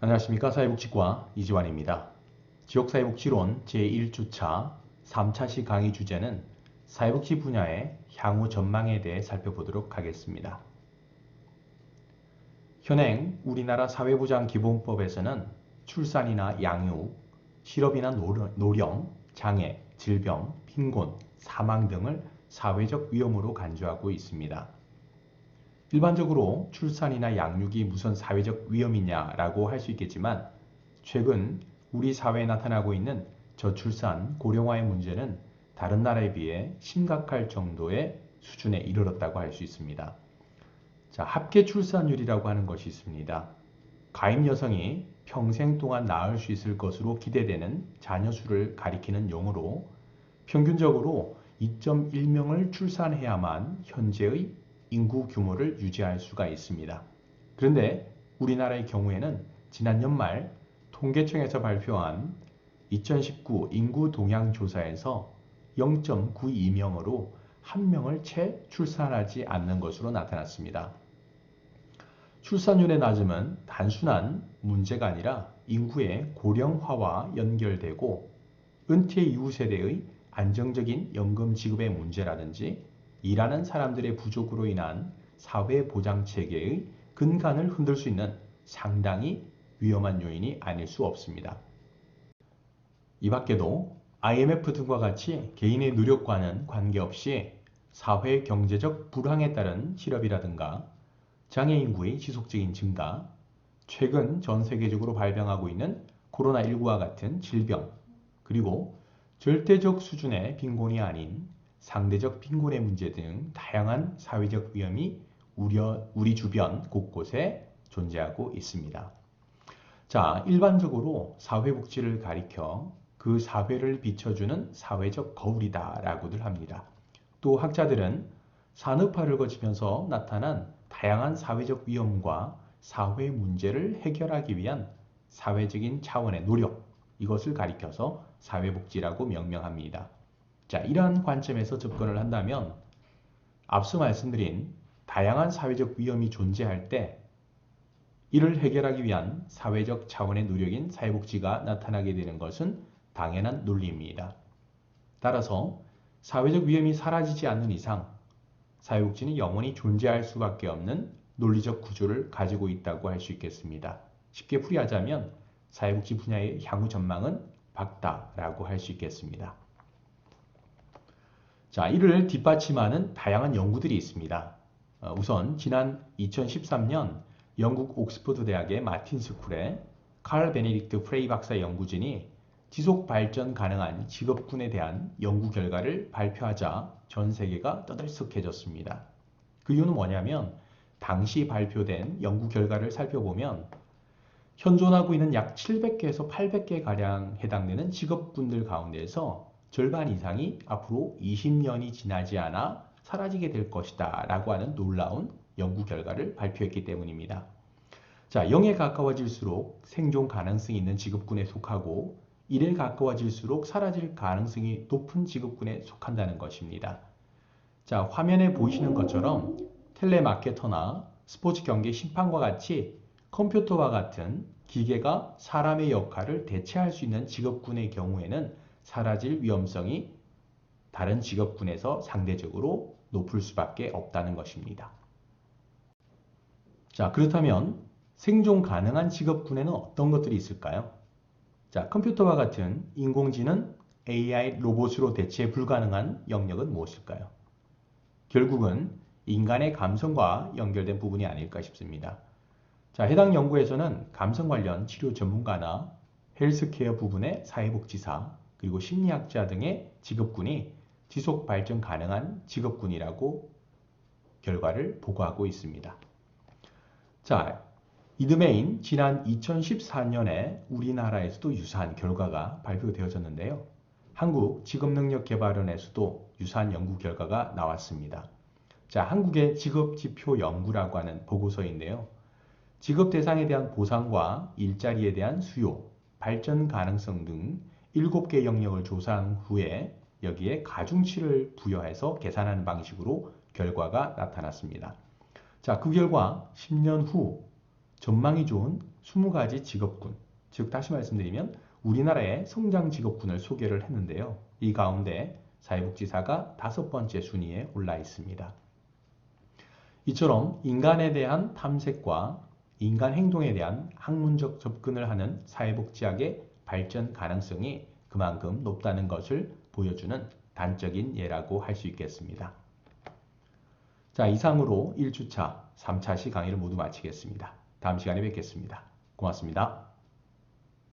안녕하십니까 사회복지과 이지환입니다. 지역사회복지론 제1주차 3차시 강의 주제는 사회복지 분야의 향후 전망에 대해 살펴보도록 하겠습니다. 현행 우리나라 사회보장기본법에서는 출산이나 양육, 실업이나 노령, 장애, 질병, 빈곤, 사망 등을 사회적 위험으로 간주하고 있습니다. 일반적으로 출산이나 양육이 무슨 사회적 위험이냐라고 할 수 있겠지만 최근 우리 사회에 나타나고 있는 저출산, 고령화의 문제는 다른 나라에 비해 심각할 정도의 수준에 이르렀다고 할 수 있습니다. 자, 합계 출산율이라고 하는 것이 있습니다. 가임 여성이 평생 동안 낳을 수 있을 것으로 기대되는 자녀 수를 가리키는 용어로 평균적으로 2.1명을 출산해야만 현재의 인구 규모를 유지할 수가 있습니다. 그런데 우리나라의 경우에는 지난 연말 통계청에서 발표한 2019 인구 동향 조사에서 0.92명으로 한 명을 채 출산하지 않는 것으로 나타났습니다. 출산율의 낮음은 단순한 문제가 아니라 인구의 고령화와 연결되고 은퇴 이후 세대의 안정적인 연금 지급의 문제라든지 일하는 사람들의 부족으로 인한 사회 보장 체계의 근간을 흔들 수 있는 상당히 위험한 요인이 아닐 수 없습니다. 이 밖에도 IMF 등과 같이 개인의 노력과는 관계없이 사회 경제적 불황에 따른 실업이라든가 장애 인구의 지속적인 증가, 최근 전 세계적으로 발병하고 있는 코로나19와 같은 질병, 그리고 절대적 수준의 빈곤이 아닌 상대적 빈곤의 문제 등 다양한 사회적 위험이 우려, 우리 주변 곳곳에 존재하고 있습니다. 자, 일반적으로 사회복지를 가리켜 그 사회를 비춰주는 사회적 거울이다 라고들 합니다. 또 학자들은 산업화를 거치면서 나타난 다양한 사회적 위험과 사회 문제를 해결하기 위한 사회적인 차원의 노력, 이것을 가리켜서 사회복지라고 명명합니다. 자, 이러한 관점에서 접근을 한다면 앞서 말씀드린 다양한 사회적 위험이 존재할 때 이를 해결하기 위한 사회적 차원의 노력인 사회복지가 나타나게 되는 것은 당연한 논리입니다. 따라서 사회적 위험이 사라지지 않는 이상 사회복지는 영원히 존재할 수밖에 없는 논리적 구조를 가지고 있다고 할 수 있겠습니다. 쉽게 풀이하자면 사회복지 분야의 향후 전망은 밝다라고 할 수 있겠습니다. 자, 이를 뒷받침하는 다양한 연구들이 있습니다. 어, 우선 지난 2013년 영국 옥스퍼드 대학의 마틴 스쿨의 칼 베네딕트 프레이 박사 연구진이 지속 발전 가능한 직업군에 대한 연구 결과를 발표하자 전 세계가 떠들썩해졌습니다. 그 이유는 뭐냐면 당시 발표된 연구 결과를 살펴보면 현존하고 있는 약 700개에서 800개 가량 해당되는 직업군들 가운데서 절반 이상이 앞으로 20년이 지나지 않아 사라지게 될 것이다 라고 하는 놀라운 연구 결과를 발표했기 때문입니다. 자, 0에 가까워질수록 생존 가능성이 있는 직업군에 속하고 1에 가까워질수록 사라질 가능성이 높은 직업군에 속한다는 것입니다. 자, 화면에 보시는 것처럼 텔레마케터나 스포츠 경기 심판과 같이 컴퓨터와 같은 기계가 사람의 역할을 대체할 수 있는 직업군의 경우에는 사라질 위험성이 다른 직업군에서 상대적으로 높을 수밖에 없다는 것입니다. 자, 그렇다면 생존 가능한 직업군에는 어떤 것들이 있을까요? 자, 컴퓨터와 같은 인공지능 AI 로봇으로 대체 불가능한 영역은 무엇일까요? 결국은 인간의 감성과 연결된 부분이 아닐까 싶습니다. 자, 해당 연구에서는 감성 관련 치료 전문가나 헬스케어 부분의 사회복지사, 그리고 심리학자 등의 직업군이 지속 발전 가능한 직업군이라고 결과를 보고하고 있습니다. 자, 이드메인 지난 2014년에 우리나라에서도 유사한 결과가 발표되어졌는데요. 한국 직업능력개발원에서도 유사한 연구 결과가 나왔습니다. 자, 한국의 직업지표 연구라고 하는 보고서인데요. 직업 대상에 대한 보상과 일자리에 대한 수요, 발전 가능성 등 7개 영역을 조사한 후에 여기에 가중치를 부여해서 계산하는 방식으로 결과가 나타났습니다. 자, 그 결과 10년 후 전망이 좋은 20가지 직업군, 즉 다시 말씀드리면 우리나라의 성장 직업군을 소개를 했는데요. 이 가운데 사회복지사가 다섯 번째 순위에 올라 있습니다. 이처럼 인간에 대한 탐색과 인간 행동에 대한 학문적 접근을 하는 사회복지학의 발전 가능성이 그만큼 높다는 것을 보여주는 단적인 예라고 할 수 있겠습니다. 자, 이상으로 1주차, 3차 시 강의를 모두 마치겠습니다. 다음 시간에 뵙겠습니다. 고맙습니다.